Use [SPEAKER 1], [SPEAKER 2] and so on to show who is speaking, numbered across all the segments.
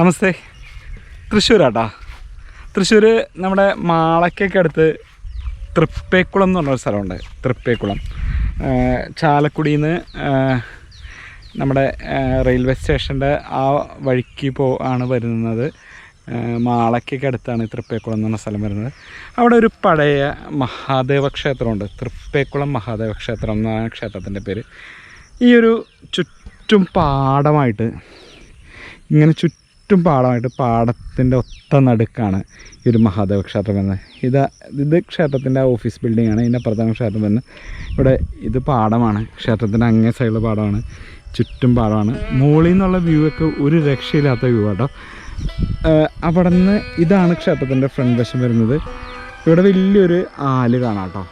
[SPEAKER 1] നമസ്തേ. തൃശ്ശൂരാട്ടാ. തൃശ്ശൂർ നമ്മുടെ മാളയ്ക്കൊക്കെ അടുത്ത് തൃപ്പേക്കുളം എന്ന് പറഞ്ഞൊരു സ്ഥലമുണ്ട്. തൃപ്പേക്കുളം. ചാലക്കുടിയിൽ നിന്ന് നമ്മുടെ റെയിൽവേ സ്റ്റേഷന്റെ ആ വഴിക്ക് പോ ആണ് വരുന്നത്. മാളക്കൊക്കെ അടുത്താണ് തൃപ്പേക്കുളം എന്ന് പറഞ്ഞ സ്ഥലം വരുന്നത്. അവിടെ ഒരു പഴയ മഹാദേവ ക്ഷേത്രമുണ്ട്. തൃപ്പേക്കുളം മഹാദേവ ക്ഷേത്രം എന്നാണ് ക്ഷേത്രത്തിന്റെ പേര്. ഈ ഒരു ചുറ്റും പാടമായിട്ട് ഇങ്ങനെ ചുറ്റും പാടമായിട്ട് പാടത്തിന്റെ ഒത്ത നടുക്കാണ് ഈ ഒരു മഹാദേവ ക്ഷേത്രം എന്ന്. ഇത് ഇത് ക്ഷേത്രത്തിന്റെ ഓഫീസ് ബിൽഡിംഗ് ആണ്. ഇതിന്റെ പ്രധാന ക്ഷേത്രം വരുന്നത് ഇവിടെ ഇത് പാടമാണ് ക്ഷേത്രത്തിന്റെ അങ്ങേ സൈഡിൽ പാടമാണ് ചുറ്റും പാടമാണ് മുകളിൽ നിന്നുള്ള വ്യൂ ഒക്കെ ഒരു രക്ഷയില്ലാത്ത വ്യൂ ആട്ടോ. അവിടെ നിന്ന് ഇതാണ് ക്ഷേത്രത്തിന്റെ ഫ്രണ്ട് വശം വരുന്നത്. ഇവിടെ വലിയൊരു ആൽ കാണാം കേട്ടോ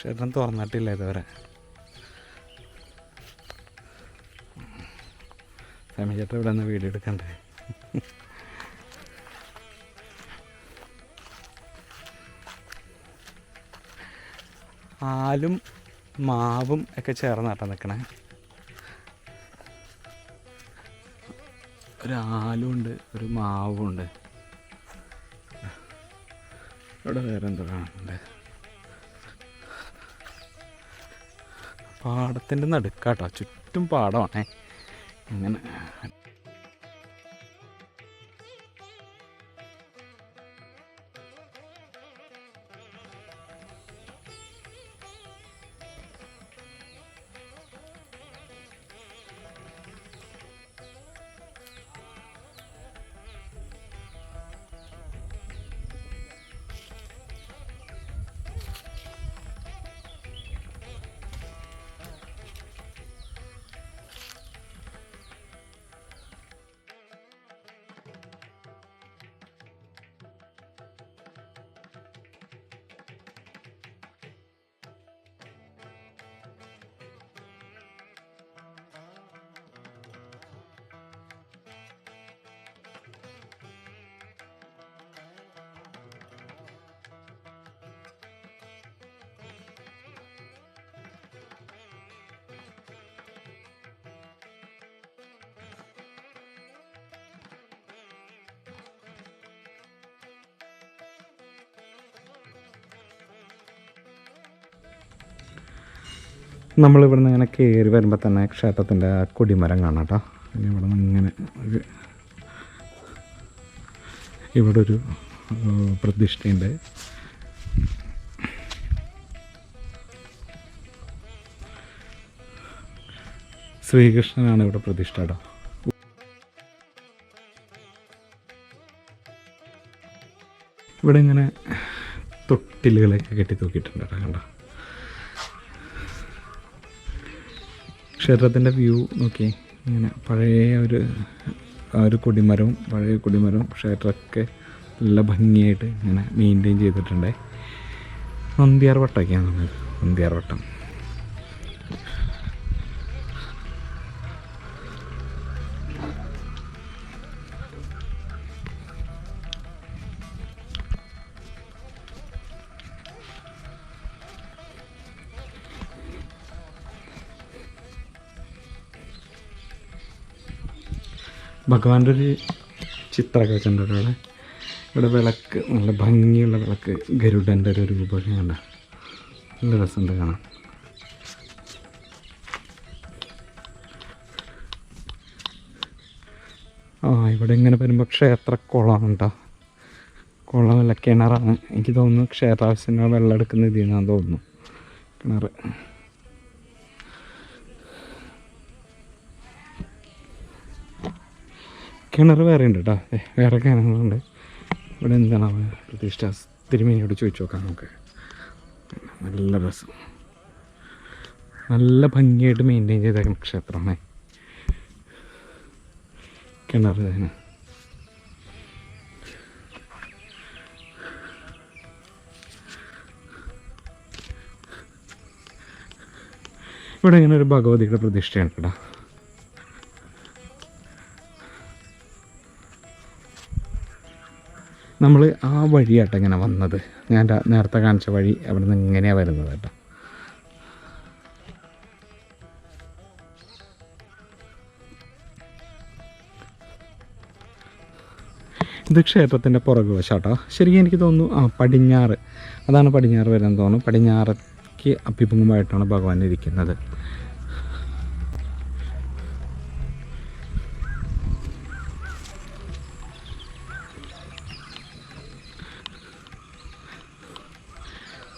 [SPEAKER 1] ക്ഷേത്രം തുറന്നിട്ടില്ല ഇതുവരെ. സമയ ചേട്ടൻ ഇവിടെ നിന്ന് വീഡിയോ എടുക്കണ്ടേ? ആലും മാവും ഒക്കെ ചേർന്നാട്ടാ നിൽക്കണേ ഒരു ഉണ്ട് ഒരു മാവും ഉണ്ട്. ഇവിടെ വേറെ എന്തോ കാണുന്നുണ്ട്. പാടത്തിന്റെ നടുക്കാട്ടോ. ചുറ്റും പാടമാണേ. അങ്ങനെ നമ്മളിവിടുന്ന് ഇങ്ങനെ കയറി വരുമ്പോൾ തന്നെ ക്ഷേത്രത്തിന്റെ കൊടിമരം കാണാം കേട്ടോ പിന്നെ ഇവിടെ നിന്ന് ഇങ്ങനെ ഒരു ഇവിടെ ഒരു പ്രതിഷ്ഠയുണ്ട്. ശ്രീകൃഷ്ണനാണ് ഇവിടെ പ്രതിഷ്ഠ കേട്ടോ ഇവിടെ ഇങ്ങനെ തൊട്ടിലുകളൊക്കെ കെട്ടി തൂക്കിയിട്ടുണ്ട് കേട്ടോ കണ്ടോ? ക്ഷേത്രത്തിന്റെ വ്യൂ നോക്കി. ഇങ്ങനെ പഴയ ഒരു ആ ഒരു കൊടിമരവും പഴയ കൊടിമരവും ക്ഷേത്രമൊക്കെ നല്ല ഭംഗിയായിട്ട് ഇങ്ങനെ മെയിന്റെയിൻ ചെയ്തിട്ടുണ്ട്. നന്ദിയാർ വട്ടമൊക്കെയാണ് പറഞ്ഞത് നന്ദിയാർ വട്ടം. ഭഗവാന്റെ ഒരു ചിത്രമൊക്കെ വെച്ചിട്ടുണ്ട് അവിടെ. ഇവിടെ വിളക്ക് നല്ല ഭംഗിയുള്ള വിളക്ക് ഗരുഡന്റെ ഒരു രൂപമൊക്കെ കണ്ട. നല്ല രസമുണ്ട് കാണാം ആ ഇവിടെ ഇങ്ങനെ വരുമ്പോൾ ക്ഷേത്രക്കുളമാണ് കേട്ടോ കുളമല്ല കിണറാണ്. എനിക്ക് തോന്നുന്നു ക്ഷേത്രാവശ്യത്തിന് വെള്ളം എടുക്കുന്ന ഇതിനാന്ന് തോന്നുന്നു. കിണർ കിണർ വേറെ ഉണ്ട് കേട്ടോ ഏ വേറെ കിണറുണ്ട്. ഇവിടെ എന്താണ് പ്രതീക്ഷ തിരുമേനിയോട് ചോദിച്ചു നോക്കാം നമുക്ക്. നല്ല രസം. നല്ല ഭംഗിയായിട്ട് മെയിന്റെയിൻ ചെയ്തേക്കുന്ന ക്ഷേത്രമേ കിണർ തന്നെ. ഇവിടെ ഇങ്ങനെ ഒരു ഭഗവതിയുടെ പ്രതിഷ്ഠയാണ് കേട്ടോ നമ്മൾ ആ വഴിയാട്ടോ ഇങ്ങനെ വന്നത്. ഞാൻ നേരത്തെ കാണിച്ച വഴി അവിടെ നിന്ന് ഇങ്ങനെയാണ് വരുന്നത് കേട്ടോ. ഇത് ക്ഷേത്രത്തിന്റെ പുറകു വശാട്ടോ. ശരിക്കും എനിക്ക് തോന്നുന്നു ആ പടിഞ്ഞാറ്. അതാണ് പടിഞ്ഞാറ് വരാൻ തോന്നുന്നു. പടിഞ്ഞാറയ്ക്ക് അഭിമുഖമായിട്ടാണ് ഭഗവാൻ ഇരിക്കുന്നത്.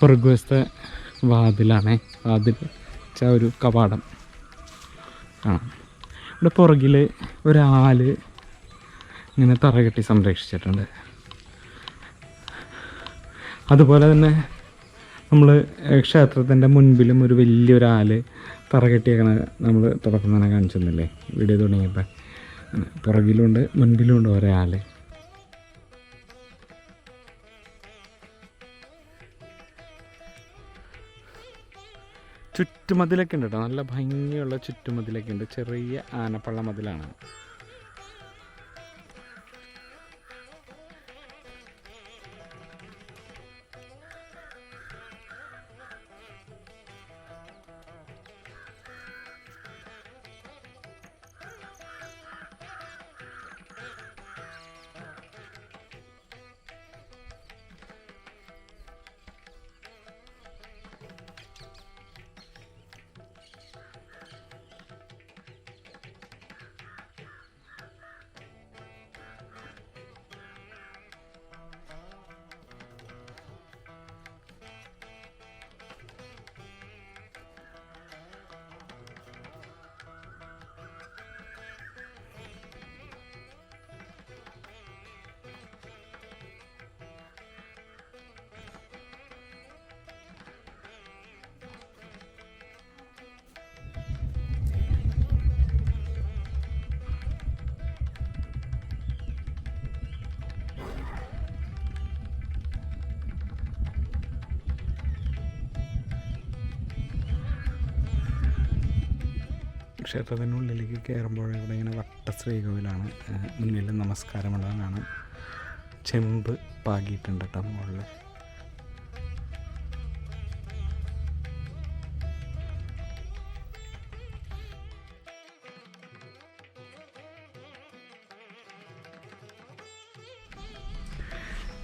[SPEAKER 1] പുറകുവശത്തെ വാതിലാണേ. വാതിൽ വെച്ചാൽ ഒരു കവാടം. കാണാം ഇവിടെ പുറകിൽ ഒരാൽ ഇങ്ങനെ തറകെട്ടി സംരക്ഷിച്ചിട്ടുണ്ട്. അതുപോലെ തന്നെ നമ്മൾ ക്ഷേത്രത്തിന്റെ മുൻപിലും ഒരു വലിയൊരു ആൽ തറകെട്ടിയേക്കണ നമ്മൾ തുടക്കം തന്നെ കാണിച്ചിരുന്നില്ലേ? വീഡിയോ തുടങ്ങിയപ്പോൾ പുറകിലുണ്ട് മുൻപിലുണ്ട് ഒരാൽ. ചുറ്റുമതിലൊക്കെ ഉണ്ട് കേട്ടോ നല്ല ഭംഗിയുള്ള ചുറ്റുമതിലൊക്കെ ഉണ്ട്. ചെറിയ ആനപ്പള്ള മതിലാണ്. ക്ഷേത്രത്തിനുള്ളിലേക്ക് കയറുമ്പോൾ ഇവിടെ ഇങ്ങനെ വട്ടശ്രീകോവിലാണ് മുന്നിൽ നമസ്കാരമുള്ളത് നമസ്കാരമുള്ളതാണ്. ചെമ്പ് പാകിയിട്ടുണ്ട് കേട്ടോ മുകളിൽ.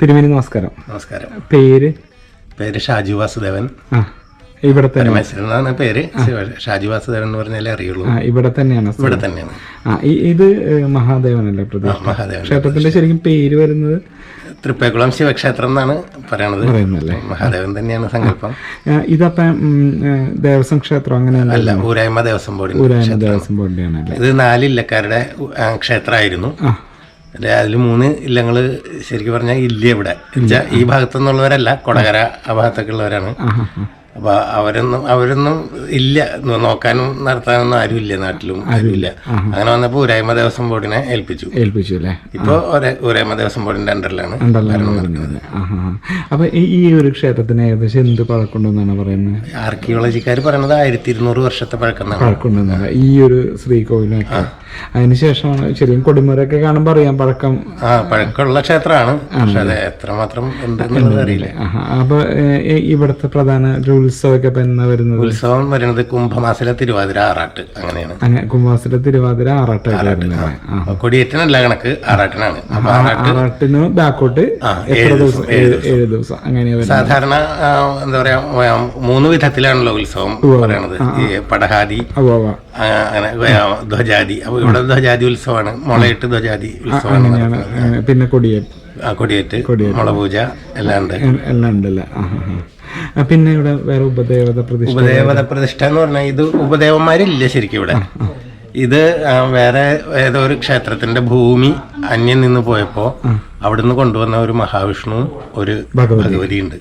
[SPEAKER 1] തിരുമേനി നമസ്കാരം.
[SPEAKER 2] നമസ്കാരം.
[SPEAKER 1] പേര്?
[SPEAKER 2] പേര് ഷാജു വാസുദേവൻ.
[SPEAKER 1] ആ. ഇവിടെ തന്നെ.
[SPEAKER 2] എന്നാണ് പേര്. ഷാജി വാസുദേവൻ എന്ന് പറഞ്ഞാലേ അറിയുള്ളൂ.
[SPEAKER 1] ഇവിടെ തന്നെയാണ്
[SPEAKER 2] ഇവിടെ തന്നെയാണ്.
[SPEAKER 1] ആ ഇത് മഹാദേവനല്ലേ പ്രതിഷ്ഠ
[SPEAKER 2] മഹാദേവൻ.
[SPEAKER 1] ക്ഷേത്രത്തിന്റെ ശരിക്കും പേര് വരുന്നത്
[SPEAKER 2] തൃപ്പേക്കുളം ശിവക്ഷേത്രം എന്നാണ് പറയണത്. മഹാദേവൻ തന്നെയാണ് സങ്കല്പം.
[SPEAKER 1] ഇതപ്പം ദേവസ്വം ക്ഷേത്രം അങ്ങനെ
[SPEAKER 2] അല്ല ഊരായ്മ ദേവസ്വം ബോർഡിന്റെ
[SPEAKER 1] ഊരായ്മ ദേവസ്വം ബോർഡിന്റെ
[SPEAKER 2] ഇത് നാല് ഇല്ലക്കാരുടെ ക്ഷേത്രമായിരുന്നു.
[SPEAKER 1] അതിൽ
[SPEAKER 2] അതിൽ മൂന്ന് ഇല്ലങ്ങൾ ശരിക്കും പറഞ്ഞാൽ ഇല്ല ഇവിടെ. ഈ ഭാഗത്തു നിന്നുള്ളവരല്ല കൊടകര ആ ഭാഗത്തൊക്കെ ഉള്ളവരാണ്.
[SPEAKER 1] ആ ആ, ആ.
[SPEAKER 2] അപ്പൊ അവരൊന്നും അവരൊന്നും ഇല്ല. നോക്കാനും നടത്താനൊന്നും ആരും ഇല്ല നാട്ടിലും ആരും ഇല്ല അങ്ങനെ വന്നപ്പോൾ ഊരായ്മ ദേവസ്വം ബോർഡിനെ ഏൽപ്പിച്ചു.
[SPEAKER 1] ഏൽപ്പിച്ചു അല്ലേ?
[SPEAKER 2] ഇപ്പൊ ഒരേ ഊരായ്മ ദേവസ്വം ബോർഡിന്റെ അണ്ടറിലാണ്
[SPEAKER 1] ഉണ്ടല്ലോ വരുന്നത് ആ ആ ആ. അപ്പൊ ഈ ഒരു ക്ഷേത്രത്തിന് ഏകദേശം എന്ത് പഴക്കമുണ്ടെന്നാണ് പറയുന്നത്?
[SPEAKER 2] ആർക്കിയോളജിക്കാർ പറയുന്നത് ആയിരത്തി ഇരുന്നൂറ് വർഷത്തെ പഴക്കം
[SPEAKER 1] ഈ ഒരു ശ്രീകോവിലൊക്കെ അതിനുശേഷമാണ് ശരിക്കും കൊടിമരൊക്കെ കാണുമ്പോൾ അറിയാം പഴക്കം.
[SPEAKER 2] ആ പഴക്കമുള്ള ക്ഷേത്രമാണ്. പക്ഷെ അത് എത്രമാത്രം ഉണ്ടെന്നുള്ളത് അറിയില്ല.
[SPEAKER 1] അപ്പൊ ഇവിടുത്തെ പ്രധാന ഒരു ഉത്സവമൊക്കെ ഇപ്പൊ എന്നാ വരുന്നത്?
[SPEAKER 2] ഉത്സവം വരുന്നത് കുംഭമാസത്തിലെ തിരുവാതിര ആറാട്ട്. അങ്ങനെയാണ്.
[SPEAKER 1] അങ്ങനെ കുംഭമാസത്തിലെ തിരുവാതിര
[SPEAKER 2] ആറാട്ട്. കൊടിയേറ്റനല്ല കണക്ക്. ആറാട്ടിനാണ്. ആറാട്ട്
[SPEAKER 1] ആറാട്ടിന് ബാക്കോട്ട് എത്ര
[SPEAKER 2] ഏഴ്
[SPEAKER 1] ദിവസം ഏഴ് ദിവസം. അങ്ങനെ
[SPEAKER 2] സാധാരണ എന്താ പറയാ മൂന്ന് വിധത്തിലാണല്ലോ ഉത്സവം പറയണത്. പടഹാദി അങ്ങനെ ധ്വജാതി അപ്പൊ ഇവിടെ ധ്വജാതി ഉത്സവമാണ്. മുളയിട്ട് ധ്വജാതി ഉത്സവമാണ്
[SPEAKER 1] പിന്നെ കൊടിയേറ്റ്.
[SPEAKER 2] ആ, കൊടിയേറ്റ് മുളപൂജ എല്ലാം ഉണ്ട്.
[SPEAKER 1] എല്ലാം ഉണ്ടല്ലേ? പിന്നെ ഇവിടെ വേറെ ഉപദേവത പ്രതിഷ്ഠ
[SPEAKER 2] ഉപദേവത പ്രതിഷ്ഠ എന്ന് പറഞ്ഞാൽ ഇത് ഉപദേവന്മാരില്ല ശരിക്കും ഇവിടെ. ഇത് വേറെ ഏതോ ഒരു ക്ഷേത്രത്തിന്റെ ഭൂമി അന്യം നിന്ന് പോയപ്പോ അവിടുന്ന് കൊണ്ടുവന്ന ഒരു മഹാവിഷ്ണു ഒരു ഭഗവതി. ഉണ്ട്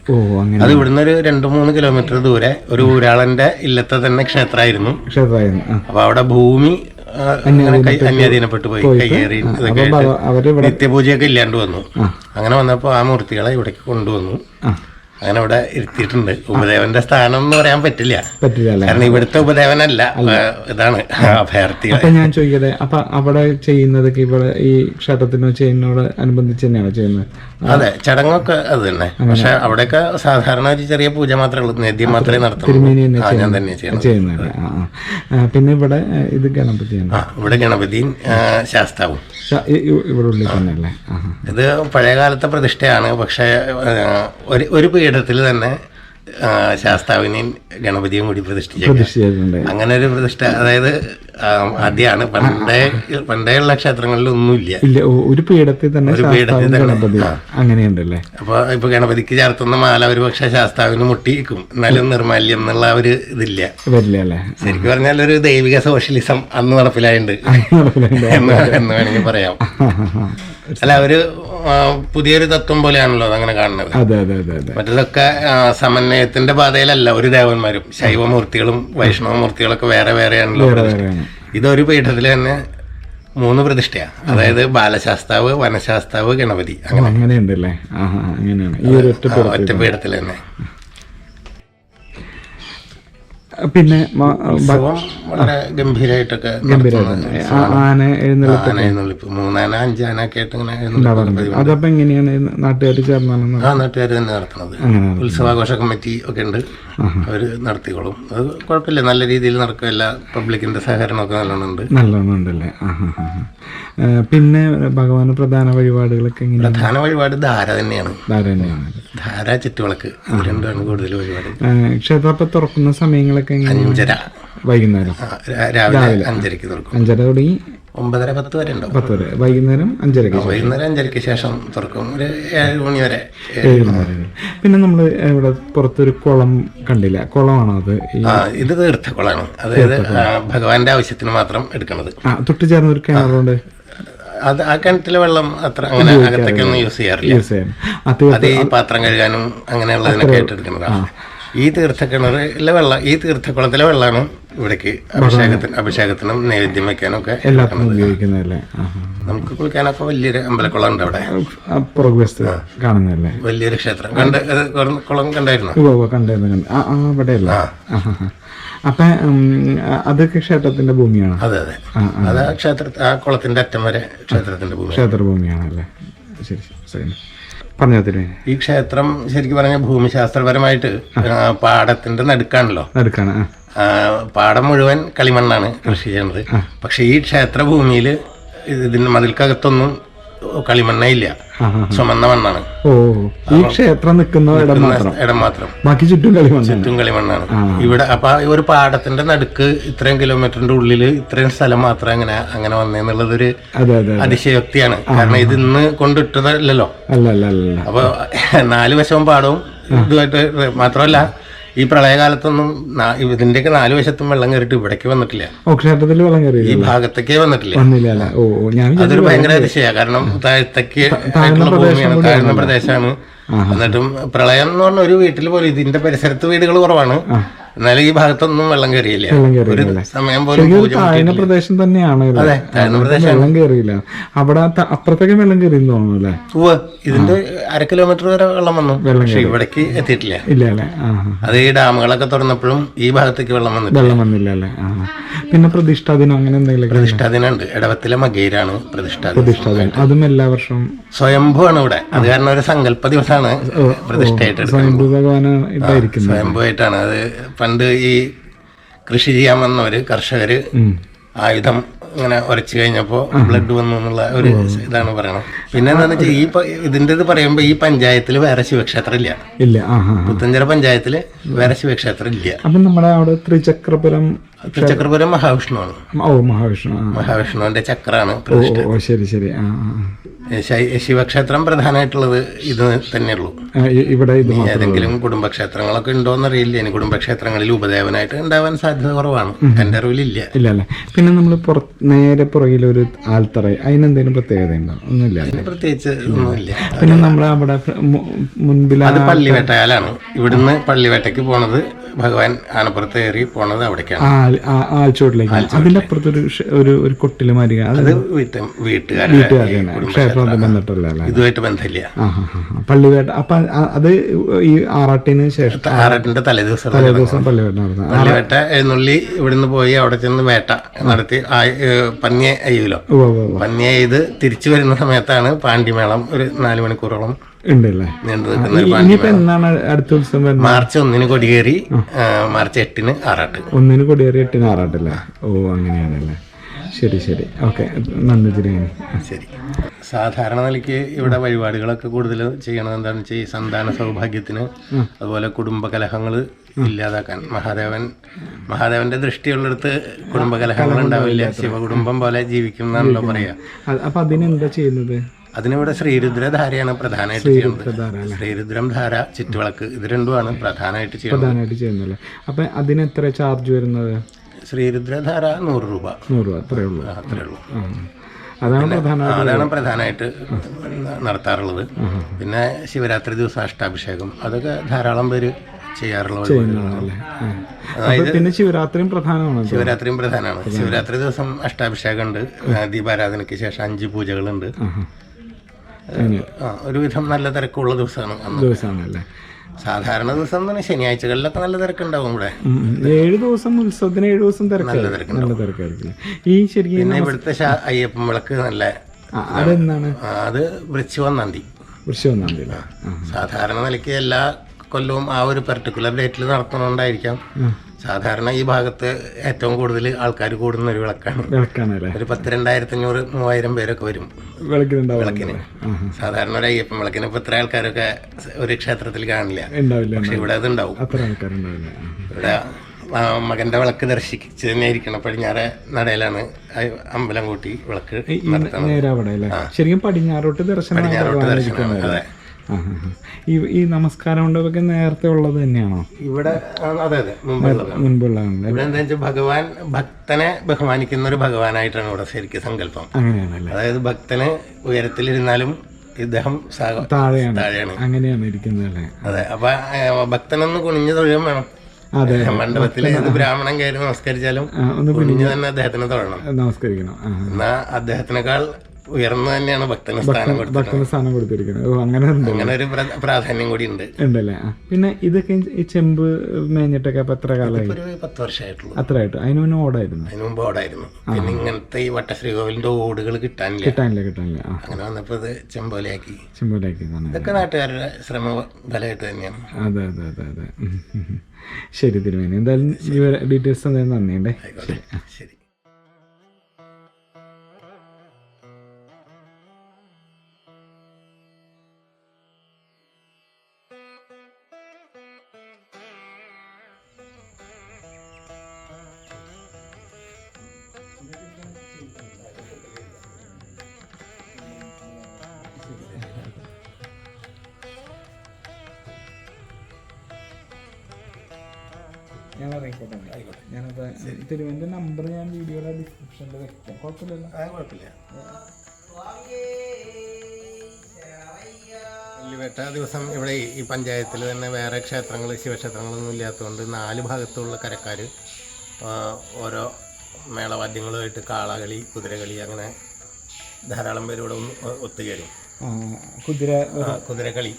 [SPEAKER 2] അത് ഇവിടുന്ന് ഒരു രണ്ടു മൂന്ന് കിലോമീറ്റർ ദൂരെ ഒരു ഊരാളന്റെ ഇല്ലത്തെ തന്നെ ക്ഷേത്രമായിരുന്നു. അപ്പൊ അവിടെ ഭൂമി അന്യാധീനപ്പെട്ടു പോയി കയ്യേറി ഇതൊക്കെ നിത്യപൂജയൊക്കെ ഇല്ലാണ്ട് വന്നു. അങ്ങനെ വന്നപ്പോ ആ മൂർത്തികളെ ഇവിടേക്ക് കൊണ്ടുവന്നു. അങ്ങനെ ഇവിടെ ഇരുത്തിയിട്ടുണ്ട്. ഉപദേവന്റെ സ്ഥാനം എന്ന് പറയാൻ പറ്റില്ല. കാരണം ഇവിടുത്തെ ഉപദേവനല്ല ഇതാണ് അഭയാർത്ഥി.
[SPEAKER 1] അപ്പൊ ഞാൻ ചോദിക്കട്ടെ അപ്പൊ അവിടെ ചെയ്യുന്നതൊക്കെ ഇവിടെ ഈ ക്ഷേത്രത്തിനോ ചെയ്യുന്നതിനോട് അനുബന്ധിച്ച് തന്നെയാണ് ചെയ്യുന്നത്?
[SPEAKER 2] അതെ ചടങ്ങൊക്കെ അത് തന്നെ. പക്ഷെ അവിടെയൊക്കെ സാധാരണ ഒരു ചെറിയ പൂജ മാത്രമേ ഉള്ളൂ. നേദ്യം മാത്രമേ നടത്തുള്ളൂ.
[SPEAKER 1] തിരുമേനി തന്നെ
[SPEAKER 2] ആ ഞാൻ തന്നെ
[SPEAKER 1] ചെയ്യുന്നത്. പിന്നെ ഇവിടെ ഇത് ഗണപതിയാണ്.
[SPEAKER 2] ആ ഇവിടെ ഗണപതിയും ശാസ്താവും.
[SPEAKER 1] ഇവിടെ ഉള്ളിൽ.
[SPEAKER 2] ഇത് പഴയകാലത്തെ പ്രതിഷ്ഠയാണ്. പക്ഷേ ഒരു ഒരു പീഠത്തിൽ തന്നെ ശാസ്താവിനെയും ഗണപതിയും കൂടി പ്രതിഷ്ഠിച്ചു
[SPEAKER 1] പ്രതിഷ്ഠിച്ചിട്ടുണ്ട്.
[SPEAKER 2] അങ്ങനെ ഒരു പ്രതിഷ്ഠ അതായത് ആദ്യമാണ് പണ്ടേ പണ്ടേയുള്ള ക്ഷേത്രങ്ങളിൽ ഒന്നുമില്ല
[SPEAKER 1] ഇല്ല ഒരു പീഠത്തിൽ തന്നെ
[SPEAKER 2] ഒരു പീഠത്തിൽ തന്നെ.
[SPEAKER 1] ഗണപതി അങ്ങനെയുണ്ടല്ലേ?
[SPEAKER 2] അപ്പൊ ഇപ്പൊ ഗണപതിക്ക് ചേർത്തുന്ന മാല ഒരു പക്ഷെ ശാസ്താവിന് മുട്ടിയിരിക്കും എന്നാലും നിർമാല്യം എന്നുള്ള ഒരു ഇതില്ല.
[SPEAKER 1] വരില്ല അല്ലേ
[SPEAKER 2] ശരിക്കും പറഞ്ഞാൽ ഒരു ദൈവിക സോഷ്യലിസം അന്ന് നടപ്പിലായിട്ടുണ്ട്
[SPEAKER 1] നടപ്പിലുണ്ട്.
[SPEAKER 2] എന്ന് വേണമെങ്കിൽ പറയാം. അല്ല ഒരു പുതിയൊരു തത്വം പോലെയാണല്ലോ അങ്ങനെ കാണുന്നത്. മറ്റതൊക്കെ സമന്വയത്തിന്റെ പാതയിലല്ല ഒരു ദേവന്മാരും. ശൈവമൂർത്തികളും വൈഷ്ണവമൂർത്തികളൊക്കെ വേറെ വേറെയാണല്ലോ
[SPEAKER 1] വേറെ
[SPEAKER 2] പ്രതിഷ്ഠ.
[SPEAKER 1] വേറെയാണ്.
[SPEAKER 2] ഇതൊരു പീഠത്തിൽ തന്നെ മൂന്ന് പ്രതിഷ്ഠയാണ് അതായത് ബാലശാസ്താവ് വനശാസ്താവ് ഗണപതി.
[SPEAKER 1] അങ്ങനെ. അങ്ങനെയുണ്ടല്ലേ? ഒറ്റ പീഠത്തിൽ
[SPEAKER 2] തന്നെ.
[SPEAKER 1] പിന്നെ
[SPEAKER 2] വളരെ ഗംഭീരമായിട്ടൊക്കെ
[SPEAKER 1] ഗംഭീരമായിട്ടുണ്ട്. ആന
[SPEAKER 2] എഴുന്നള്ളിപ്പ്. മൂന്നാന അഞ്ചാന ഒക്കെ ആയിട്ട് ഇങ്ങനെ
[SPEAKER 1] അതപ്പോ എങ്ങനെയാണ് നാട്ടുകാർ ചേർന്നാണ്
[SPEAKER 2] ആ നാട്ടുകാർ തന്നെ നടത്തുന്നത്. ഉത്സവാഘോഷ കമ്മിറ്റി ഒക്കെ ഉണ്ട്. അവർ നടത്തിക്കോളും. അത് കുഴപ്പമില്ല. നല്ല രീതിയിൽ നടക്കും. എല്ലാ പബ്ലിക്കിന്റെ സഹകരണമൊക്കെ നല്ലോണം ഉണ്ട്
[SPEAKER 1] നല്ലോണം ഉണ്ടല്ലേ പിന്നെ ഭഗവാന് പ്രധാന വഴിപാടുകളൊക്കെ
[SPEAKER 2] പ്രധാന വഴിപാട് ധാര തന്നെയാണ്.
[SPEAKER 1] ധാരണയാണ്
[SPEAKER 2] ധാര ചുറ്റുവിളക്ക്. രണ്ടാണ് കൂടുതൽ വഴിപാട്.
[SPEAKER 1] ക്ഷേത്രം ഇപ്പൊ തുറക്കുന്ന സമയങ്ങളൊക്കെ എങ്ങനെ
[SPEAKER 2] അഞ്ചര.
[SPEAKER 1] വൈകുന്നേരം.
[SPEAKER 2] രാവിലെ അഞ്ചരക്ക് തുറക്കും.
[SPEAKER 1] അഞ്ചര തുടങ്ങി
[SPEAKER 2] ഒമ്പതര പത്ത് വരെ ഉണ്ടാവും.
[SPEAKER 1] പത്ത് വരെ. വൈകുന്നേരം അഞ്ചരക്ക്
[SPEAKER 2] വൈകുന്നേരം അഞ്ചരക്ക് ശേഷം തുറക്കും. ഒരു ഏഴ് മണി വരെ.
[SPEAKER 1] ഏഴ് മണി വരെ. പിന്നെ നമ്മൾ ഇവിടെ പുറത്തൊരു കുളം കണ്ടില്ല. കുളമാണോ അത്?
[SPEAKER 2] ഇത് തീർത്ഥ തീർത്ഥക്കുളമാണ് അതായത് ഭഗവാന്റെ ആവശ്യത്തിന് മാത്രം എടുക്കണത്.
[SPEAKER 1] തൊട്ട് ചേർന്ന് ഒരു കിണറുണ്ട്
[SPEAKER 2] അത് ആ കിണറ്റിലെ വെള്ളം അത്ര അങ്ങനെ അകത്തേക്കൊന്നും യൂസ് ചെയ്യാറില്ല.
[SPEAKER 1] യൂസ്
[SPEAKER 2] അത് ഈ പാത്രം കഴുകാനും അങ്ങനെയുള്ളതിനൊക്കെ ആയിട്ട് എടുക്കുന്നതാണ്. ഈ തീർത്ഥക്കിണറിലെ വെള്ളം ഈ തീർത്ഥക്കുളത്തിലെ വെള്ളമാണ് ഇവിടേക്ക് അഭിഷേകത്തിന് അഭിഷേകത്തിനും നൈവേദ്യം വെക്കാനും ഒക്കെ
[SPEAKER 1] ഉപയോഗിക്കുന്നതല്ലേ.
[SPEAKER 2] നമുക്ക് കുളിക്കാനൊക്കെ വലിയൊരു അമ്പലക്കുളം ഉണ്ട് അവിടെ.
[SPEAKER 1] പുറകുവശത്ത്
[SPEAKER 2] വലിയൊരു ക്ഷേത്രം. കണ്ട് കുളം- കണ്ടായിരുന്നു?
[SPEAKER 1] അവിടെയല്ല. അപ്പൊ അതൊക്കെ ക്ഷേത്രത്തിന്റെ ഭൂമിയാണ്?
[SPEAKER 2] അതെ അതെ. അത് ആ ക്ഷേത്ര ആ കുളത്തിന്റെ അറ്റം വരെ ക്ഷേത്രത്തിന്റെ ഭൂമി
[SPEAKER 1] ക്ഷേത്ര ഭൂമിയാണല്ലേ ശരി ശരി. പറഞ്ഞോ
[SPEAKER 2] ഈ ക്ഷേത്രം ശരിക്കും പറഞ്ഞ ഭൂമിശാസ്ത്രപരമായിട്ട് പാടത്തിന്റെ നടുക്കാണല്ലോ.
[SPEAKER 1] ആ,
[SPEAKER 2] പാടം മുഴുവൻ കളിമണ്ണാണ് കൃഷി ചെയ്യുന്നത്. പക്ഷെ ഈ ക്ഷേത്ര ഭൂമിയിൽ ഇതിന്റെ മതിൽക്കകത്തൊന്നും കളിമണ്ണേ
[SPEAKER 1] ആ.
[SPEAKER 2] ചുമന്ന മണ്ണാണ്
[SPEAKER 1] ഓ ഈ ക്ഷേത്രം നിൽക്കുന്ന ഇടം മാത്രം?
[SPEAKER 2] ഇടം മാത്രം.
[SPEAKER 1] ബാക്കി ചുറ്റും കളിമണ്ണാണ്.
[SPEAKER 2] ചുറ്റും കളിമണ്ണാണ്. ഇവിടെ അപ്പൊ ഒരു പാടത്തിന്റെ നടുക്ക് ഇത്രയും കിലോമീറ്ററിന്റെ ഉള്ളിൽ ഇത്രയും സ്ഥലം മാത്രം അങ്ങനെ അങ്ങനെ വന്നേന്നുള്ളതൊരു
[SPEAKER 1] അതെ അതെ
[SPEAKER 2] അതിശയോക്തിയാണ്. കാരണം ഇത് ഇന്ന് കൊണ്ടിട്ടതല്ലല്ലോ.
[SPEAKER 1] അല്ല
[SPEAKER 2] അപ്പൊ നാല് വശവും പാടവും ഇതുമായിട്ട് മാത്രമല്ല ഈ പ്രളയകാലത്തൊന്നും ഇതിന്റെയൊക്കെ നാല് വശത്തും വെള്ളം കയറിയിട്ട് ഇവിടേക്ക് വന്നിട്ടില്ല.
[SPEAKER 1] ഓ ക്ഷേത്രത്തിൽ വെള്ളം കയറിയില്ല
[SPEAKER 2] ഈ ഭാഗത്തേക്കേ വന്നിട്ടില്ല.
[SPEAKER 1] ഓ ഓ ഞാൻ
[SPEAKER 2] അതൊരു ഭയങ്കര അതിശയ. കാരണം താഴത്തേക്ക് ആയിട്ടുള്ള ഭൂമിയാണ്. താഴ്ന്ന പ്രദേശമാണ് എന്നിട്ടും പ്രളയം എന്ന് പറഞ്ഞ ഒരു വീട്ടിൽ പോലും ഇതിന്റെ പരിസരത്ത് വീടുകൾ കുറവാണ്. എന്നാലും ഈ ഭാഗത്തൊന്നും വെള്ളം കയറിയില്ല
[SPEAKER 1] വെള്ളം
[SPEAKER 2] ഒരു
[SPEAKER 1] കയറിയില്ല
[SPEAKER 2] സമയം പോലും
[SPEAKER 1] താഴ്ന്ന പ്രദേശം തന്നെയാണ്
[SPEAKER 2] അതെ, താഴ്ന്ന പ്രദേശം.
[SPEAKER 1] വെള്ളം കയറിയില്ല അവിടെ അപ്പുറത്തേക്ക് വെള്ളം കയറി തോന്നുന്നു അല്ലേ?
[SPEAKER 2] ഇതിന്റെ അര കിലോമീറ്റർ വരെ വെള്ളം വന്നു. പക്ഷെ ഇവിടേക്ക് എത്തിയിട്ടില്ല.
[SPEAKER 1] ഇല്ല അല്ലേ.
[SPEAKER 2] അത് ഈ ഡാമുകളൊക്കെ തുറന്നപ്പോഴും ഈ ഭാഗത്തേക്ക് വെള്ളം വന്നു
[SPEAKER 1] വെള്ളം വന്നില്ല അല്ലേ? പിന്നെ പ്രതിഷ്ഠാ ദിനം അങ്ങനെ എന്തെങ്കിലും
[SPEAKER 2] പ്രതിഷ്ഠാ ദിനം ഉണ്ട്. ഇടവത്തിലെ മകേരാണ് പ്രതിഷ്ഠാ
[SPEAKER 1] ദിനം. അതും എല്ലാ വർഷവും
[SPEAKER 2] സ്വയംഭുവാണ് ഇവിടെ. അത് കാരണം ഒരു സങ്കല്പ ദിവസമാണ് പ്രതിഷ്ഠയായിട്ട്
[SPEAKER 1] സ്വയംഭൂ ഭഗവാനാണ്
[SPEAKER 2] സ്വയംഭുവായിട്ടാണ്. അത് പണ്ട് ഈ കൃഷി ചെയ്യാൻ വന്നവര് കർഷകര് ആയുധം ഇങ്ങനെ ഉരച്ചു കഴിഞ്ഞപ്പോ ബ്ലഡ് വന്നു എന്നുള്ള ഒരു ഇതാണ് പറയണം പിന്നെ എന്താണെന്ന് വെച്ചാൽ ഈ ഇതിന്റെ ഇത് പറയുമ്പോ ഈ പഞ്ചായത്തിൽ വേറെ ശിവക്ഷേത്രം ഇല്ല
[SPEAKER 1] ഇല്ല
[SPEAKER 2] പുത്തഞ്ചിറ പഞ്ചായത്തിൽ വേറെ ശിവക്ഷേത്രം ഇല്ല
[SPEAKER 1] അപ്പം നമ്മുടെ അവിടെ ത്രിചക്രപുരം
[SPEAKER 2] ത്രിചക്രപുരം മഹാവിഷ്ണുവാണ്.
[SPEAKER 1] ഓ മഹാവിഷ്ണു
[SPEAKER 2] മഹാവിഷ്ണുവിന്റെ ചക്രാണ്
[SPEAKER 1] ഓ ശരി ശരി ആ.
[SPEAKER 2] ശിവക്ഷേത്രം പ്രധാനമായിട്ടുള്ളത് ഇത് തന്നെയുള്ളൂ
[SPEAKER 1] ഇവിടെ
[SPEAKER 2] ഏതെങ്കിലും കുടുംബക്ഷേത്രങ്ങളൊക്കെ ഉണ്ടോന്ന് അറിയില്ല ഇനി കുടുംബക്ഷേത്രങ്ങളിൽ ഉപദേവനായിട്ട് ഉണ്ടാവാൻ സാധ്യത കുറവാണ്. എന്റെ അറിവിലില്ല.
[SPEAKER 1] ഇല്ല പിന്നെ നമ്മൾ പുറ നേരെ പുറകിൽ ഒരു ആൽത്തറ. അതിനെന്തെങ്കിലും പ്രത്യേകത ഉണ്ടോ? ഒന്നുമില്ല.
[SPEAKER 2] പ്രത്യേകിച്ച് ഒന്നുമില്ല.
[SPEAKER 1] പിന്നെ നമ്മുടെ അവിടെ മുൻപിലാണ് മുൻപിൽ
[SPEAKER 2] അത് പള്ളിവേട്ടയാലാണ്. ഇവിടുന്ന് പള്ളിവേട്ടയ്ക്ക് പോണത് ഭഗവാൻ ആനപ്പുറത്ത് കയറി പോണത് അവിടേക്കാണ്.
[SPEAKER 1] ആൽച്ചോട്ടിലേക്ക്. അതിന്റെ അപ്പുറത്ത് ഒരു ഒരു ഒരു കൊട്ടിൽ മരിക അത് വീട്ടുകാരാണ്.
[SPEAKER 2] ഇതുമായിട്ട് ബന്ധമില്ല.
[SPEAKER 1] പള്ളിവേട്ട അപ്പൊ അത് ഈ ആറാട്ടിന് ശേഷം
[SPEAKER 2] ആറാട്ടിന്റെ തലേദിവസം
[SPEAKER 1] തലേദിവസം പള്ളിവേട്ട
[SPEAKER 2] പള്ളിവേട്ട എഴുന്നള്ളി ഇവിടുന്ന് പോയി അവിടെ ചെന്ന് വേട്ട നടത്തി ആ- അയ്യോ അയ്യൂലോ. പന്നിയെ ഇത് തിരിച്ചു വരുന്ന സമയത്താണ് പാണ്ടിമേളം ഒരു നാല് മണിക്കൂറോളം
[SPEAKER 1] അടുത്ത ഉത്സവം
[SPEAKER 2] മാർച്ച് ഒന്നിന് കൊടിയേറി മാർച്ച് എട്ടിന് ആറാട്ട്.
[SPEAKER 1] ഒന്നിന് കൊടിയേറി എട്ടിന് ആറാട്ടല്ലേ ഓ അങ്ങനെയാണല്ലേ. ശരി ശരി. ഓക്കെ. നന്ദി തിരുമേനി
[SPEAKER 2] ശരി. സാധാരണ നിലയ്ക്ക് ഇവിടെ വഴിപാടുകളൊക്കെ കൂടുതൽ ചെയ്യണത് എന്താണെന്ന് വെച്ചാൽ ഈ സന്താന സൗഭാഗ്യത്തിന് അതുപോലെ കുടുംബകലഹങ്ങൾ ഇല്ലാതാക്കാൻ. മഹാദേവൻ മഹാദേവന്റെ ദൃഷ്ടിയുള്ളിടത്ത് കുടുംബ കലഹങ്ങൾ ഉണ്ടാവില്ല. ശിവകുടുംബം പോലെ ജീവിക്കും എന്നാണല്ലോ പറയാ.
[SPEAKER 1] അപ്പൊ അതിനെന്താ ചെയ്യുന്നത്?
[SPEAKER 2] അതിനിവിടെ ശ്രീരുദ്രധാരയാണ് പ്രധാനമായിട്ട് ചെയ്യുന്നത്. ശ്രീരുദ്രം ധാര ചുറ്റുവിളക്ക് ഇത് രണ്ടുമാണ് പ്രധാനമായിട്ട് ചെയ്യുന്നത്.
[SPEAKER 1] പ്രധാനമായിട്ട് ചെയ്യുന്നല്ലേ അപ്പൊ അതിന് എത്ര ചാർജ് വരുന്നത്?
[SPEAKER 2] ശ്രീരുദ്രധാര നൂറ് രൂപ.
[SPEAKER 1] നൂറ് രൂപ അത്രേ ഉള്ളൂ.
[SPEAKER 2] അത്രേ ഉള്ളൂ.
[SPEAKER 1] അതാണ് പ്രധാന
[SPEAKER 2] അതാണ് പ്രധാനമായിട്ട് നടത്താറുള്ളത്. പിന്നെ ശിവരാത്രി ദിവസം അഷ്ടാഭിഷേകം അതൊക്കെ ധാരാളം പേര് ചെയ്യാറുള്ള വഴിപാടുകളാണ്
[SPEAKER 1] അല്ലേ പിന്നെ ശിവരാത്രിയും പ്രധാനമാണ്
[SPEAKER 2] ശിവരാത്രിയും പ്രധാനമാണ്. ശിവരാത്രി ദിവസം അഷ്ടാഭിഷേകം ഉണ്ട് ദീപാരാധനയ്ക്ക് ശേഷം അഞ്ച് പൂജകളുണ്ട്. ഒരുവിധം നല്ല തിരക്കുള്ള ദിവസമാണ്
[SPEAKER 1] ദിവസമാണല്ലേ?
[SPEAKER 2] സാധാരണ ദിവസം പറഞ്ഞാൽ ശനിയാഴ്ചകളിലൊക്കെ നല്ല തിരക്കുണ്ടാവും ഇവിടെ.
[SPEAKER 1] ഏഴ് ദിവസം ഉത്സവത്തിന് ഏഴ് ദിവസം തിരക്കായിരിക്കും നല്ല തിരക്കായിരിക്കും ഈ ശരിക്കും
[SPEAKER 2] പിന്നെ ഇവിടുത്തെ ശാ- അയ്യപ്പൻ വിളക്ക് നല്ല
[SPEAKER 1] ആ, അതെന്താണ്?
[SPEAKER 2] ആ, അത്
[SPEAKER 1] വൃശ്ചികം അല്ലേ? ആ.
[SPEAKER 2] സാധാരണ നിലയ്ക്ക് എല്ലാ കൊല്ലവും ആ ഒരു പെർട്ടിക്കുലർ ഡേറ്റിൽ നടത്തണോണ്ടായിരിക്കാം സാധാരണ ഈ ഭാഗത്ത് ഏറ്റവും കൂടുതൽ ആൾക്കാർ കൂടുന്ന ഒരു വിളക്കാണ്.
[SPEAKER 1] വിളക്കാണല്ലേ?
[SPEAKER 2] ഒരു പത്ത് രണ്ടായിരത്തി അഞ്ഞൂറ് മൂവായിരം പേരൊക്കെ വരും. വിളക്കിന്. സാധാരണ ഒരു അയ്യപ്പൻ വിളക്കിന് ഇപ്പൊ ഇത്ര ആൾക്കാരൊക്കെ ഒരു ക്ഷേത്രത്തിൽ കാണില്ല. പക്ഷെ ഇവിടെ അത് ഉണ്ടാവും. ഇവിടെ മകന്റെ വിളക്ക് ദർശിച്ച് തന്നെ ഇരിക്കണം പടിഞ്ഞാറെ നടയിലാണ് അമ്പലം കൂട്ടി വിളക്ക്
[SPEAKER 1] ശരിക്കും പടിഞ്ഞാറോട്ട് ദർശനം
[SPEAKER 2] പടിഞ്ഞാറോട്ട് ദർശനം അതെ.
[SPEAKER 1] ഈ നമസ്കാരം ഉണ്ടൊക്കെ നേരത്തെ ഉള്ളത് തന്നെയാണോ?
[SPEAKER 2] ഇവിടെ അതെ അതെ
[SPEAKER 1] മുൻപുള്ളതാണ്
[SPEAKER 2] ഇവിടെ എന്താ വെച്ചാൽ ഭഗവാൻ ഭക്തനെ ബഹുമാനിക്കുന്ന ഒരു ഭഗവാനായിട്ടാണ് ഇവിടെ ശരിക്കും സങ്കല്പം.
[SPEAKER 1] അങ്ങനെയാണല്ലേ?
[SPEAKER 2] അതായത് ഭക്തന് ഉയരത്തിലിരുന്നാലും ഇദ്ദേഹം
[SPEAKER 1] താഴെയാണ്.
[SPEAKER 2] താഴെയാണ്.
[SPEAKER 1] അങ്ങനെയാണ് ഇരിക്കുന്നത് അല്ലേ?
[SPEAKER 2] അതെ അപ്പൊ ഭക്തനൊന്ന് കുണിഞ്ഞു തൊഴുകയും വേണം.
[SPEAKER 1] അതെ.
[SPEAKER 2] മണ്ഡപത്തിൽ ഏത് ബ്രാഹ്മണൻ കയറി നമസ്കരിച്ചാലും കുഞ്ഞു തന്നെ അദ്ദേഹത്തിന് തൊഴണം.
[SPEAKER 1] നമസ്കരിക്കണം.
[SPEAKER 2] എന്നാ അദ്ദേഹത്തിനേക്കാൾ ഉയർന്നു തന്നെയാണ് ഭക്തന് സ്ഥാനം
[SPEAKER 1] ഭക്തന് സ്ഥാനം കൊടുത്തിരിക്കുന്നത്. അങ്ങനെ
[SPEAKER 2] അങ്ങനെ ഒരു പ്ര- പ്രാധാന്യം കൂടി ഉണ്ട്.
[SPEAKER 1] ഉണ്ടല്ലേ? പിന്നെ ഇതൊക്കെ ഈ ചെമ്പ് മേഞ്ഞിട്ടൊക്കെ അപ്പൊ എത്ര കാലമായി?
[SPEAKER 2] ഒരു പത്ത് വർഷമായിട്ടുള്ളൂ.
[SPEAKER 1] അത്രയായിട്ട്. അതിന് മുന്നേ ഓടായിരുന്നു?
[SPEAKER 2] അതിനു മുമ്പ് ഓടായിരുന്നു. പിന്നെ ഇങ്ങനത്തെ ഈ വട്ടശ്രീകോവിലിന്റെ ഓടുകൾ കിട്ടാനില്ല.
[SPEAKER 1] കിട്ടാനില്ല കിട്ടാനില്ല.
[SPEAKER 2] അങ്ങനെ വന്നപ്പോ ഇത് ചെമ്പോലയാക്കി.
[SPEAKER 1] ചെമ്പിലേക്ക് തന്നെ
[SPEAKER 2] ഇതൊക്കെ നാട്ടുകാരുടെ ശ്രമ ഫലമായിട്ട് തന്നെയാണ്.
[SPEAKER 1] അതെ അതെ അതെ അതെ. ശരി തിരുമേനി. എന്തായാലും ഈ ഡീറ്റെയിൽസ് എന്തായാലും നന്ദിയുണ്ടേ.
[SPEAKER 2] ശരി.
[SPEAKER 1] ഞാൻ ആയിക്കോട്ടെ. ഞാനത് തിരുവന്റെ നമ്പർ ഞാൻ വീഡിയോയുടെ ഡിസ്ക്രിപ്ഷനിൽ വെക്കാം. കുഴപ്പമില്ലല്ലോ.
[SPEAKER 2] ആ കുഴപ്പമില്ല. വെട്ട ദിവസം ഇവിടെ ഈ- പഞ്ചായത്തിൽ തന്നെ വേറെ ക്ഷേത്രങ്ങൾ ശിവക്ഷേത്രങ്ങളൊന്നും ഇല്ലാത്തതുകൊണ്ട് നാല് ഭാഗത്തുള്ള കരക്കാർ ഓരോ മേളവാദ്യങ്ങളുമായിട്ട് കാളകളി കുതിരകളി അങ്ങനെ ധാരാളം പേര് ഇവിടെ
[SPEAKER 1] ആ, കുതിര
[SPEAKER 2] കുതിരകളി.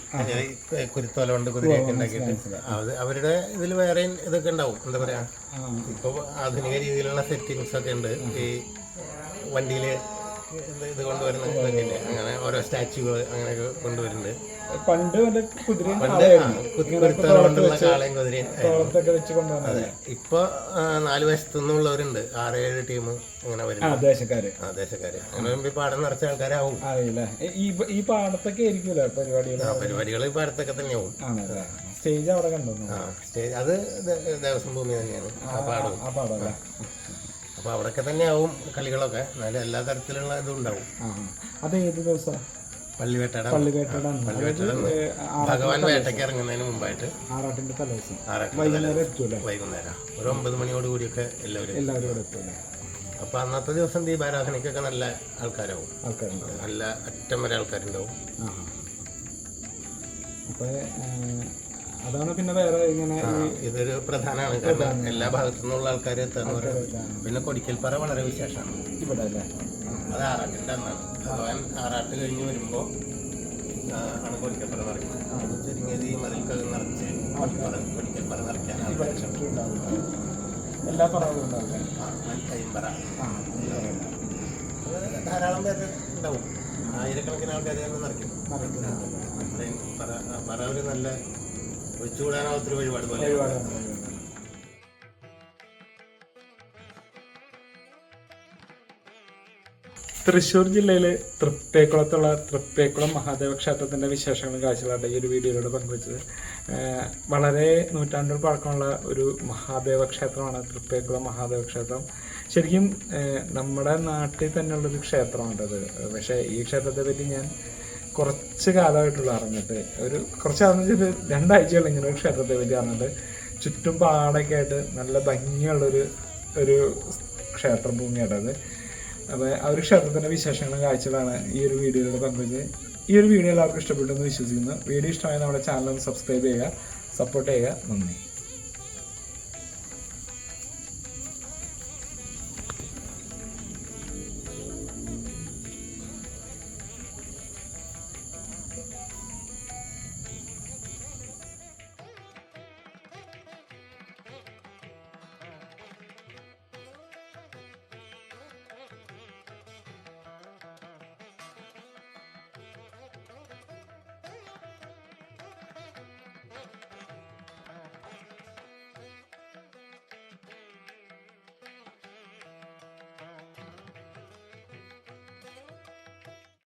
[SPEAKER 2] കുരുത്തോല കൊണ്ട് കുതിരയൊക്കെ ഉണ്ടാക്കിയിട്ട് അത് അവരുടെ ഇതിൽ വേറെ ഇതൊക്കെ ഉണ്ടാവും. എന്താ പറയാ? ഇപ്പൊ ആധുനിക രീതിയിലുള്ള സെറ്റിങ്സ് ഒക്കെ ഉണ്ട്. ഈ വണ്ടിയിൽ ഇത് ഇത് കൊണ്ടുവരുന്ന ഇതൊക്കെയില്ലേ അങ്ങനെ ഓരോ അങ്ങനെയൊക്കെ കൊണ്ടുവരുന്നുണ്ട്.
[SPEAKER 1] പണ്ട് വല്ല കുതിരയും
[SPEAKER 2] പണ്ട് ആ, കുത്തി കുരുത്തോല കൊണ്ടുള്ള കാളയും കുതിരയും ആയിരുന്നു.
[SPEAKER 1] തോളത്തൊക്കെ വെച്ച് കൊണ്ടുവന്നത്.
[SPEAKER 2] ഇപ്പൊ ആ, നാല് വശത്തു നിന്നുള്ളവരുണ്ട് ആറ് ഏഴ് ടീം അങ്ങനെ
[SPEAKER 1] ആ
[SPEAKER 2] വരുന്നു
[SPEAKER 1] ദേശക്കാര്.
[SPEAKER 2] ആ ദേശക്കാര്. അങ്ങനെ വരുമ്പോ ഈ പാടം നിറച്ച ആൾക്കാരാവും.
[SPEAKER 1] അറിയില്ലേ ഈ ഈ പാടത്തൊക്കെ പരിപാടികൾ
[SPEAKER 2] ആ പരിപാടികൾ ഈ പാടത്തൊക്കെ തന്നെയാവും
[SPEAKER 1] ആണല്ലേ? സ്റ്റേജ് അവിടെ കണ്ടു?
[SPEAKER 2] ആ സ്റ്റേജ് അത് ദേ- ദേവസ്വം ഭൂമി തന്നെയാണ്. ആ പാടവും.
[SPEAKER 1] ആ പാടല്ലേ
[SPEAKER 2] അപ്പോൾ അവിടെയൊക്കെ തന്നെയാവും കളികളൊക്കെ. എന്നാലും എല്ലാ തരത്തിലുള്ള ഇതും ഉണ്ടാവും.
[SPEAKER 1] അത് ഏത് ദിവസം?
[SPEAKER 2] പള്ളിവേട്ടട പള്ളിവേട്ടട ഭഗവാൻ വേട്ടയ്ക്ക് ഇറങ്ങുന്നതിന് മുമ്പായിട്ട്
[SPEAKER 1] ആറാട്ടിന്റെ തലേദിവസം. വൈകുന്നേരം എത്തൂല്ലേ?
[SPEAKER 2] വൈകുന്നേരം. ഒരു ഒമ്പത് മണിയോട് കൂടിയൊക്കെ എല്ലാവരും
[SPEAKER 1] എല്ലാവരും ഇവിടെ എത്തൂല്ലേ?
[SPEAKER 2] അപ്പോൾ അന്നത്തെ ദിവസം ദീപാരാധനയ്ക്കൊക്കെ നല്ല ആൾക്കാരാവും. നല്ല അറ്റം വരെ ആൾക്കാരുണ്ടാവും.
[SPEAKER 1] അപ്പൊ അതാണ് പിന്നെ വേറെ ഇങ്ങനെ
[SPEAKER 2] ഇതൊരു പ്രധാനമാണ് കാരണം എല്ലാ ഭാഗത്തു നിന്നുള്ള ആൾക്കാർ എത്താന്ന് പറയുന്നത്. പിന്നെ കൊടിക്കൽപ്പാറ വളരെ വിശേഷമാണ്.
[SPEAKER 1] ഇവിടെ അല്ലേ?
[SPEAKER 2] അത് ആറാട്ടിന്റെ അന്നാണ്. ഭഗവാൻ ആറാട്ട് കഴിഞ്ഞ് വരുമ്പോൾ ആണ് കൊടിക്കൽപ്പാറ നിറയ്ക്കുന്നത് അത് ചുരുങ്ങിയത് ഈ മതിൽക്കകം നിറച്ച് കൊടിക്കൽപ്പാറ നിറയ്ക്കാൻ
[SPEAKER 1] ഉണ്ടാവില്ല? എല്ലാ പറവും
[SPEAKER 2] കൈമ്പറ ധാരാളം പേര് ഉണ്ടാവും. ആയിരക്കണക്കിന് ആൾക്കാർ തന്നെ നിറയ്ക്കും. പറ ഒരു നല്ല ഒഴിച്ചുകൂടാനാവാത്തൊരു വഴിപാട് പോലെ.
[SPEAKER 1] തൃശ്ശൂർ ജില്ലയിലെ തൃപ്പേക്കുളത്തുള്ള തൃപ്പേക്കുളം മഹാദേവ ക്ഷേത്രത്തിന്റെ വിശേഷങ്ങളും കാഴ്ചകളാണ് ഈ ഒരു വീഡിയോയിലൂടെ പങ്കുവച്ചത്. വളരെ നൂറ്റാണ്ടുകൾ പഴക്കമുള്ള ഒരു മഹാദേവ ക്ഷേത്രമാണ് തൃപ്പേക്കുളം മഹാദേവ ക്ഷേത്രം. ശരിക്കും നമ്മുടെ നാട്ടിൽ തന്നെയുള്ളൊരു ക്ഷേത്രമാണത്. പക്ഷേ ഈ ക്ഷേത്രത്തെ പറ്റി ഞാൻ കുറച്ച് കാലമായിട്ടുള്ള അറിഞ്ഞിട്ട് ഒരു കുറച്ച് അറിഞ്ഞിട്ട് രണ്ടാഴ്ചകൾ ഇങ്ങനെ ഒരു ക്ഷേത്രത്തെ പറ്റി അറിഞ്ഞിട്ട് ചുറ്റും പാടൊക്കെ ആയിട്ട് നല്ല ഭംഗിയുള്ളൊരു ഒരു ക്ഷേത്ര ഭൂമിയായിട്ടത് അപ്പോൾ ആ ഒരു ക്ഷേത്രത്തിന്റെ വിശേഷങ്ങളും കാഴ്ചകളാണ് ഈ ഒരു വീഡിയോയിലൂടെ പങ്കുവച്ചത്. ഈ ഒരു വീഡിയോ എല്ലാവർക്കും ഇഷ്ടപ്പെട്ടു എന്ന് വിശ്വസിക്കുന്നു. വീഡിയോ ഇഷ്ടമായ നമ്മുടെ ചാനൽ സബ്സ്ക്രൈബ് ചെയ്യുക സപ്പോർട്ട് ചെയ്യുക. നന്ദി.